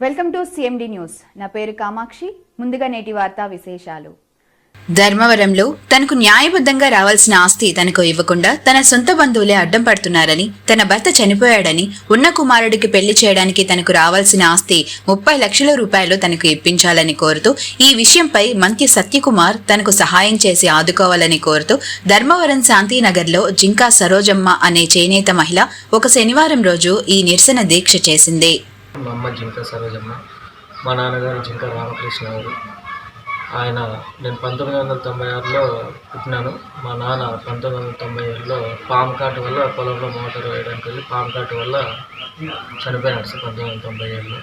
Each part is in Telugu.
వెల్కమ్ టు సిఎండి న్యూస్ నా పేరు కామాక్షి. ముందుగా నేటి వార్తా విశేషాలు. ధర్మవరంలో తనకు న్యాయబద్ధంగా రావాల్సిన ఆస్తి తనకు ఇవ్వకుండా తన సొంత బంధువులే అడ్డం పడుతున్నారని తన భర్త చనిపోయాడని ఉన్న కుమారుడికి పెళ్ళి చేయడానికి తనకు రావాల్సిన ఆస్తి ముప్పై లక్షల రూపాయలు తనకు ఇప్పించాలని కోరుతూ ఈ విషయంపై మంత్రి సత్యకుమార్ తనకు సహాయం చేసి ఆదుకోవాలని కోరుతూ ధర్మవరం శాంతినగర్లో జింకా సరోజమ్మ అనే చేనేత మహిళ ఒక శనివారం రోజు ఈ నిరసన దీక్ష చేసింది. మా అమ్మ జింక సరోజమ్మ మా నాన్నగారు జింక రామకృష్ణ గారు. ఆయన నేను పంతొమ్మిది వందల తొంభై ఆరులో పుట్టినాను. మా నాన్న పంతొమ్మిది వందల తొంభై ఏడులో పాము కాటు వల్ల పొలంలో మోటార్ వేయడానికి వెళ్ళి పాము కాటు వల్ల చనిపోయినాడు సార్ పంతొమ్మిది వందల తొంభై ఏడులో.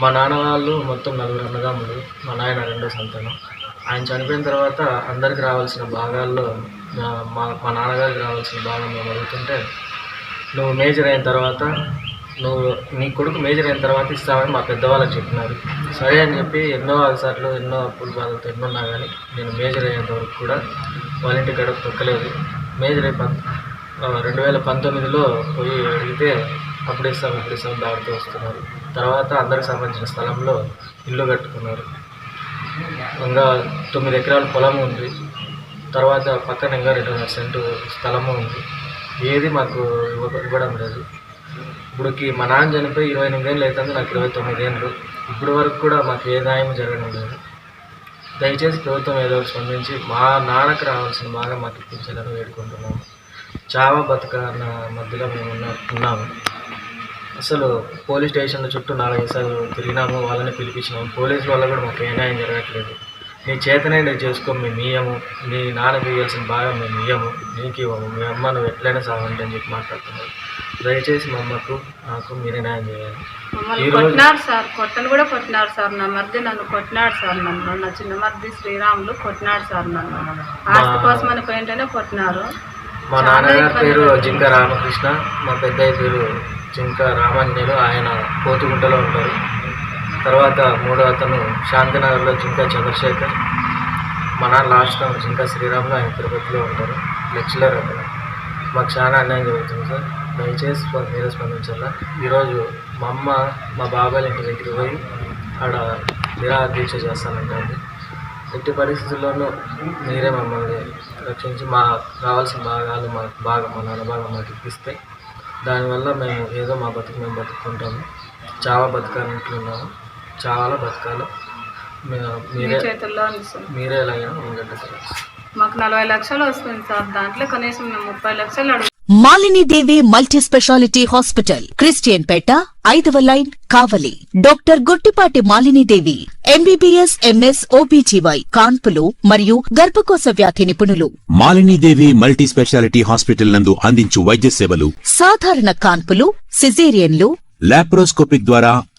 మా నాన్న వాళ్ళు మొత్తం నలుగురు అన్నదమ్ములు మా నాయన రెండో సంతానం. ఆయన చనిపోయిన తర్వాత అందరికి రావాల్సిన భాగాల్లో మా మా నాన్నగారికి రావాల్సిన భాగం మేము అడుగుతుంటే నువ్వు మేజర్ అయిన తర్వాత నువ్వు నీ కొడుకు మేజర్ అయిన తర్వాత ఇస్తామని మా పెద్దవాళ్ళకి చెప్పినారు. సరే అని చెప్పి ఎన్నో సార్లు ఎన్నో అప్పులు బాధలతో ఎన్నున్నా కానీ నేను మేజర్ అయ్యేంత వరకు కూడా వాళ్ళ ఇంటి గడప తొక్కలేదు. మేజర్ అయి పం రెండు వేల పంతొమ్మిదిలో పోయి అడిగితే అప్పుడు ఇస్తాం ఇప్పుడు ఇస్తాం దాడుతూ వస్తున్నారు. తర్వాత అందరికి సంబంధించిన స్థలంలో ఇల్లు కట్టుకున్నారు. ఇంకా తొమ్మిది ఎకరాల పొలం ఉంది. తర్వాత పక్కన ఇంకా రెండు సెంటు స్థలము ఉంది. ఏది మాకు ఇవ్వ ఇవ్వడం లేదు. ఇప్పుడుకి మా నాన్న చనిపోయి ఇరవై ఎనిమిది ఏళ్ళు అవుతుంది నాకు ఇరవై తొమ్మిది ఏళ్ళు ఇప్పటి వరకు కూడా మాకు ఏ న్యాయం జరగడం లేదు. దయచేసి ప్రభుత్వం ఏదో స్పందించి మా నాన్నకు రావాల్సిన బాగా మాకు ఇప్పించాలని వేడుకుంటున్నాము. చావా బతుక అన్న మధ్యలో మేము ఉన్న ఉన్నాము. అసలు పోలీస్ స్టేషన్ల చుట్టూ నాలుగైదు సార్లు తిరిగినాము వాళ్ళని పిలిపించినాము. పోలీసు వల్ల కూడా మాకు ఏ న్యాయం జరగట్లేదు. నీ చేతనైనా చేసుకో మేము ఇయ్యము నీ నాన్నకి ఇవ్వాల్సిన బాగా మేము ఇయ్యము నీకు ఇవ్వము. మీ అమ్మ నువ్వు ఎట్లయినా సాగండి అని చెప్పి మాట్లాడుతున్నారు దయచేసి మా అమ్మకు నాకు మీరే న్యాయం చేయాలి. కొట్టినాడు సార్. కొట్టను కూడా కొట్టినాడు సార్. నా మరిది నన్ను కొట్టినాడు సార్ నన్ను. నా చిన్న మరిది శ్రీరాములు కొట్టినాడు సార్ నన్ను. ఆస్తి కోసమని పోయింటేనే కొట్టినారు. మా నాన్నగారి పేరు జింక రామకృష్ణ. మా పెద్దయ్య పేరు జింక రామాంజనేయులు. ఆయన పోతుగుంటలో ఉంటారు. తర్వాత మూడో అతను శాంతినగర్లో జింక చంద్రశేఖర్ మా నాన్న లాస్ట్ జింక శ్రీరాములు ఆయన తిరుపతిలో ఉంటారు. లెక్చరర్ అతను. మాకు చాలా అన్యాయం జరుగుతుంది సార్. దయచేసి స్ప- మీరే స్పందించాలా ఈరోజు మా అమ్మ మా బాబాయ్ ఇంటి దగ్గరికి పోయి ఆడ నిరాహార దీక్ష చేస్తానంటుంది ఎట్టి పరిస్థితుల్లోనూ మీరే మమ్మల్ని రక్షించి మా కావాల్సిన భాగాలు మా బాగా మా నాన్న భాగం మాకు ఇప్పిస్తే దానివల్ల మేము ఏదో మా బతుకు మేము బతుకుంటాము చాలా బతకాలనుకుంటున్నాము. చాలా బతకాలి. మీరే చేతుల్లో ఉంది సార్ మీరే ఎలాగైనా ముంగండి సార్ మాకు నలభై లక్షలు వస్తుంది సార్. దాంట్లో కనీసం మేము ముప్పై లక్షలు అడుగు Malini Devi multi specialty hospital Christian Peta ఐదవ line Kavali. Doctor Guttipati Malini Devi MBBS MS OBGY కాన్పులు మరియు గర్భకోశ వ్యాధి నిపుణులు. మాలినీదేవి మల్టీ స్పెషాలిటీ హాస్పిటల్ నందు అందించు వైద్య సేవలు సాధారణ కాన్పులు సిజేరియన్లు లాప్రోస్కోపిక్ ద్వారా